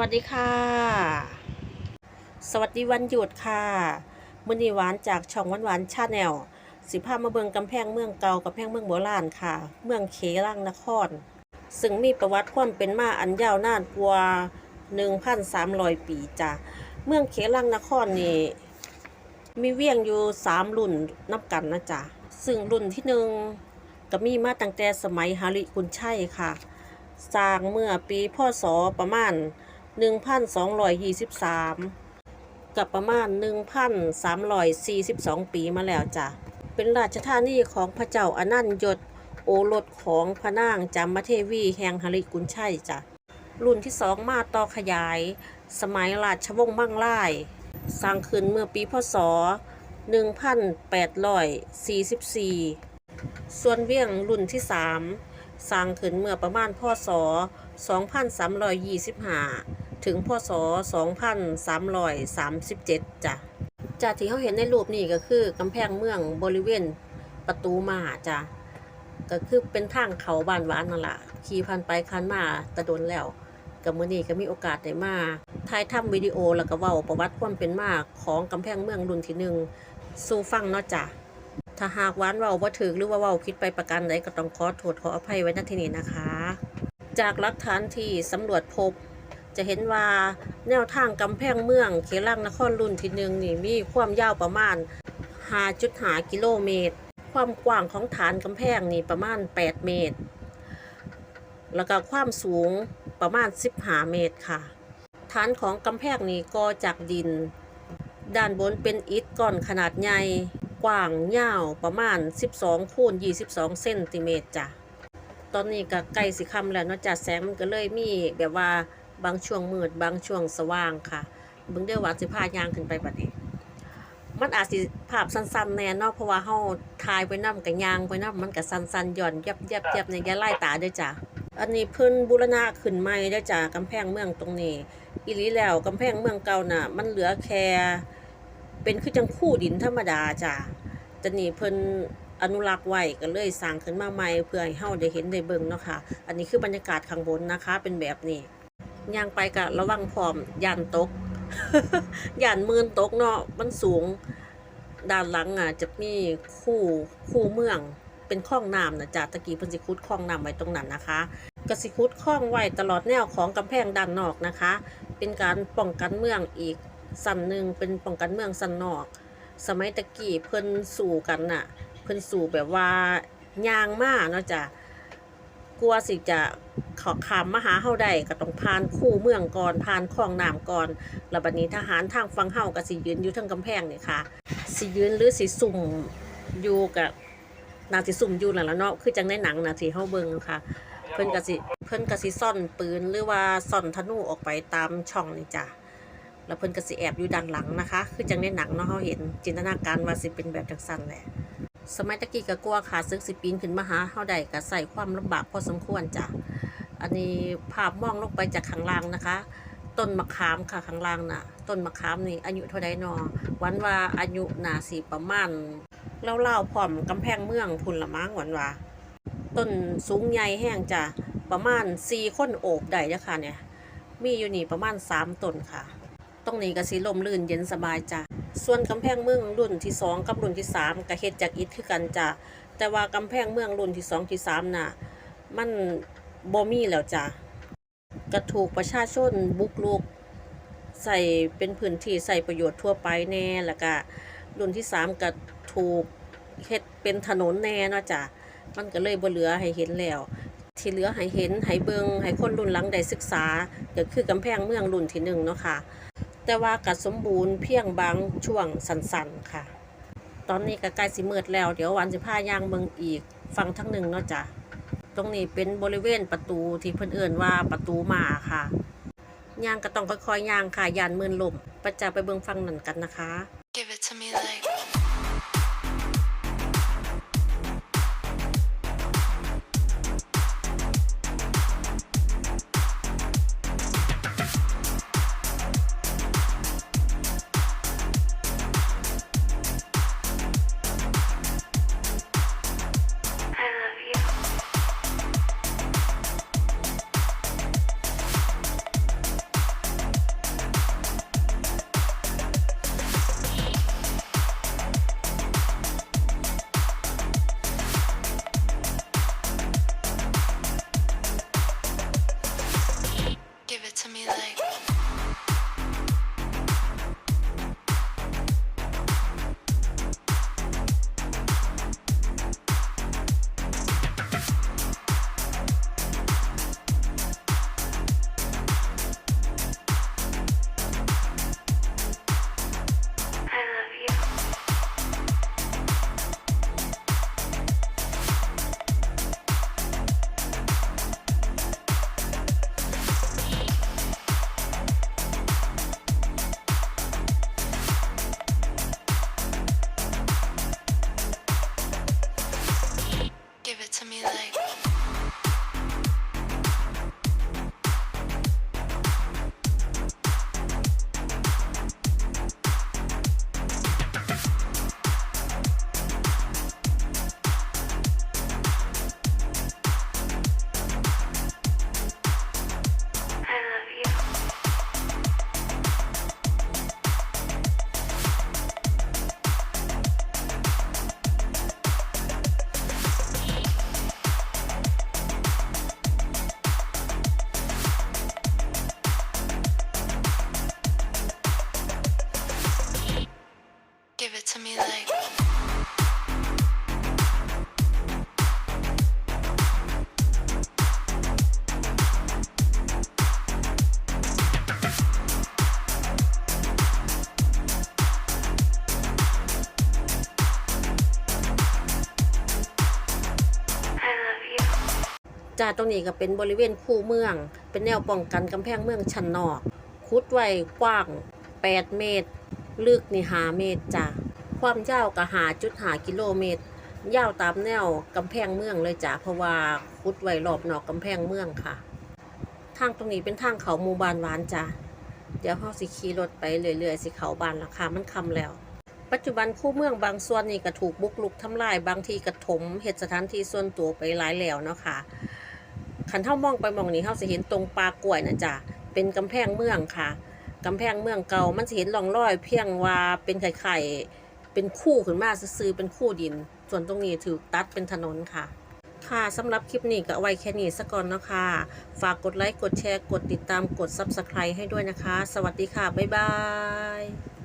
วัสดีค่ะ สวัสดีวันหยุดค่ะมื้อนี้หวานจากช่องหวานหวานชาแนลสิพามาเบิงกำแพงเมืองเก่ากำแพงเมืองโบราณค่ะ เมืองเขลังนคร ซึ่งมีประวัติความเป็นมาอันยาวนานกว่า 1,300 ปีจ้ะเมืองเขลังนครนี่มีเวียงอยู่ 3 รุ่นนับกันนะจ๊ะซึ่งรุ่นที่หนึ่งก็มีมาตั้งแต่สมัยฮาริกุนชัยค่ะสร้างเมื่อปีพศประมาณ 1,223 กับประมาณ 1,342 ปีมาแล้วจ้ะ เป็นราชธานีของพระเจ้าอนันยศ โอรสของพระนางจามเทวีแห่งหริกุนชัยจ้ะ รุ่นที่สองมาต่อขยาย สมัยราชวงศ์มั่งล่ายสร้างขึ้นเมื่อปีพศ 1844 ส่วนเวียงรุ่นที่ 3 สร้างขึ้นเมื่อประมาณพศ 2325 ถึงพศ 2337จ้ะจากที่เขาเห็นในรูปนี่ก็คือกำแพงเมืองบริเวณประตูมาจ้ะก็คือเป็นทางเขาบ้านหวานนั่นแหละขี่ผ่านไปคันมาตะดนแล้วกับมือนี้ก็มีโอกาสได้มาถ่ายทำวิดีโอแล้วก็เว้าประวัติความเป็นมาของกำแพงเมืองรุ่นที่หนึ่งสู่ฟังเนาะจ้ะถ้าหากหวานเว้าบ่าถึกหรือว่าเว้าคิดไปประการใดก็ต้องขอโทษขออภัยไว้ณที่นี้นะคะ จากหลักฐานที่สำรวจพบ จะเห็นว่าแนวทางกำแพงเมืองเขลังนครรุ่นที่หนึ่งนี่มีความยาวประมาณ 5.5 กิโลเมตร ความกว้างของฐานกำแพงนี่ประมาณ 8 เมตร แล้วก็ความสูงประมาณ 15 เมตรค่ะ ฐานของกำแพงนี่ก่อจากดิน ด้านบนเป็นอิฐก้อนขนาดใหญ่กว้างยาวประมาณ 12คูณ22 เซนติเมตรจ้ะ ตอนนี้ก็ใกล้สิคำแล้วเนาะจ้ะแสงมันก็เลยมีแบบว่า บางช่วงมืดบางช่วงสว่างค่ะเบิ่งเด้อว่าสิพายางขึ้นไปบัดนี้ มันอาจสิภาพสั้นๆแน่เนาะเพราะว่าเฮาถ่ายไปนำกับยางไปนำมันก็สั้นๆหย่อนยับยับยับในย่าไล่ตาเด้อจ้ะอันนี้เพิ่นบูรณะขึ้นใหม่เด้อจ้ะกำแพงเมืองตรงนี้อีหลีแล้วกำแพงเมืองเก่าน่ะ มันเหลือแค่เป็นคือจังคู่ดินธรรมดาจ้ะแต่นี่เพิ่นอนุรักษ์ไว้ก็เลยสร้างขึ้นมาใหม่เพื่อให้เฮาได้เห็นได้เบิ่งเนาะค่ะ อันนี้คือบรรยากาศข้างบนนะคะ เป็นแบบนี้ ย่างไปก็ระวังพร้อมย่านตกย่านมืนตกเนาะมันสูง ด้านหลังอะจะมีคู่คู่เมืองเป็นคลองน้ำนะจ๊ะตะกี้เพิ่นสิขุดคลองน้ำไว้ตรงนั้นนะคะกสิขุดคลองไว้ตลอดแนวของกำแพงด้านนอกนะคะ เป็นการป้องกันเมืองอีกสันหนึ่งเป็นป้องกันเมืองสันนอก สมัยตะกี้เพิ่นสู่กันน่ะ เพิ่นสู่แบบว่ายางมากเนาะจ้ะ กลัวสิจะขอขามมาหาเฮาได้ก็ต้องผ่านคู่เมืองก่อนผ่านคลองน้ำก่อนแล้วบัดนี้ทหารทางฝั่งเฮาก็สิยืนอยู่ทางกำแพงนี่ค่ะสิยืนหรือสิสุ่มอยู่กับนาสิสุ่มอยู่นั่นล่ะเนาะคือจังในหนังน่ะที่เฮาเบิ่งค่ะ เพิ่นก็สิเพิ่นก็สิซ่อนปืนหรือว่าซ่อนธนูออกไปตามช่องนี่จ้ะแล้วเพิ่นก็สิแอบอยู่ด้านหลังนะคะ คือจังในหนังเนาะเฮาเห็นจินตนาการว่าสิเป็นแบบจังซั่นแหละ สมัยตะกี้ก็กลัวขาซึกสิปีนขึ้นมาหาเฮาได้ก็ใส่ความลำบากพอสมควรจ้ะอันนี้ภาพมองลงไปจากข้างล่างนะคะ ต้นมะขามค่ะข้างล่างน่ะ ต้นมะขามนี่อายุเท่าใดนอวันว่าอายุน่าสิประมาณเล่าๆพร้อมกำแพงเมืองพุ่นละมั้งหวันว่าต้นสูงใหญ่แห้งจ้ะประมาณ4คนโอบได้จ้ะค่ะเนี่ยมีอยู่นี่ประมาณ3ต้นค่ะตรงนี้ก็สิลมลื่นเย็นสบายจ้ะ ส่วนกำแพงเมืองรุ่นที่ 2 กับรุ่นที่ 3ก็เฮ็ดจากอิฐคือกันจ้ะแต่ว่ากำแพงเมืองรุ่นที่ 2 ที่ 3 น่ะ มันบ่มีแล้วจ้ะก็ถูกประชาชนบุกรุกใส่เป็นพื้นที่ใส่ประโยชน์ทั่วไปแน่แล้วก็รุ่นที่ 3ก็ถูกเฮ็ดเป็นถนนแน่เนาะจ้ะมันก็เลยบ่เหลือให้เห็นแล้วที่เหลือให้เห็นให้เบิงให้คนรุ่นหลังได้ศึกษาก็คือกำแพงเมืองรุ่นที่หนึ่งเนาะค่ะ แต่ว่ากัดสมบูรณ์เพียงบางช่วงสั้นๆค่ะ ตอนนี้ก็ใกล้สิมืดแล้ว เดี๋ยววันสิพาย่างเมืองอีกฟังทั้งหนึ่งเนาะจ้ะตรงนี้เป็นบริเวณประตูที่เพื่อนเอิ่นว่าประตูมาค่ะย่างก็ต้องค่อยๆย่างค่ะยานมืนลมประจะไปเบิงฟังนั่นกันนะคะ to me like. าตรงนี้ก็เป็นบริเวณคู่เมือง เป็นแนวป้องกันกำแพงเมืองชั้นนอก คุดไว้กว้าง 8 เมตร ลึกนี่หาเมตรจ้า ความยาวก็หาจุดหากิโลเมตร ยาวตามแนวกำแพงเมืองเลยจ้าเพราะว่าคุดไว้รอบนอกกำแพงเมืองค่ะ ทางตรงนี้เป็นทางเขาหมู่บ้านหวานจ้าเดี๋ยวเฮาสิขี่รถไปเรื่อยๆสิเขาบ้านราคามันคำแล้ว ปัจจุบันคู่เมืองบางส่วนนี่ก็ถูกบุกลุกทำลายบางทีกระถมเหตุสถานที่ส่วนตัวไปหลายแล้วเนาะค่ะขันเท่ามองไปมองนี้เฮาสิเห็นตรงปลากล้วยนะจ๊ะเป็นกำแพงเมืองค่ะกำแพงเมืองเก่ามันสิเห็นร่องรอย เพียงว่าเป็นไข่ๆ เป็นคู่ขึ้นมาซื้อเป็นคู่ดิน ส่วนตรงนี้ถือตัดเป็นถนนค่ะ ค่ะสำหรับคลิปนี้ก็เอาไว้แค่นี้สักก่อนเนาะค่ะ ฝากกดไลค์ กดแชร์ กดติดตาม กด Subscribe ให้ด้วยนะคะ สวัสดีค่ะ บ๊ายบาย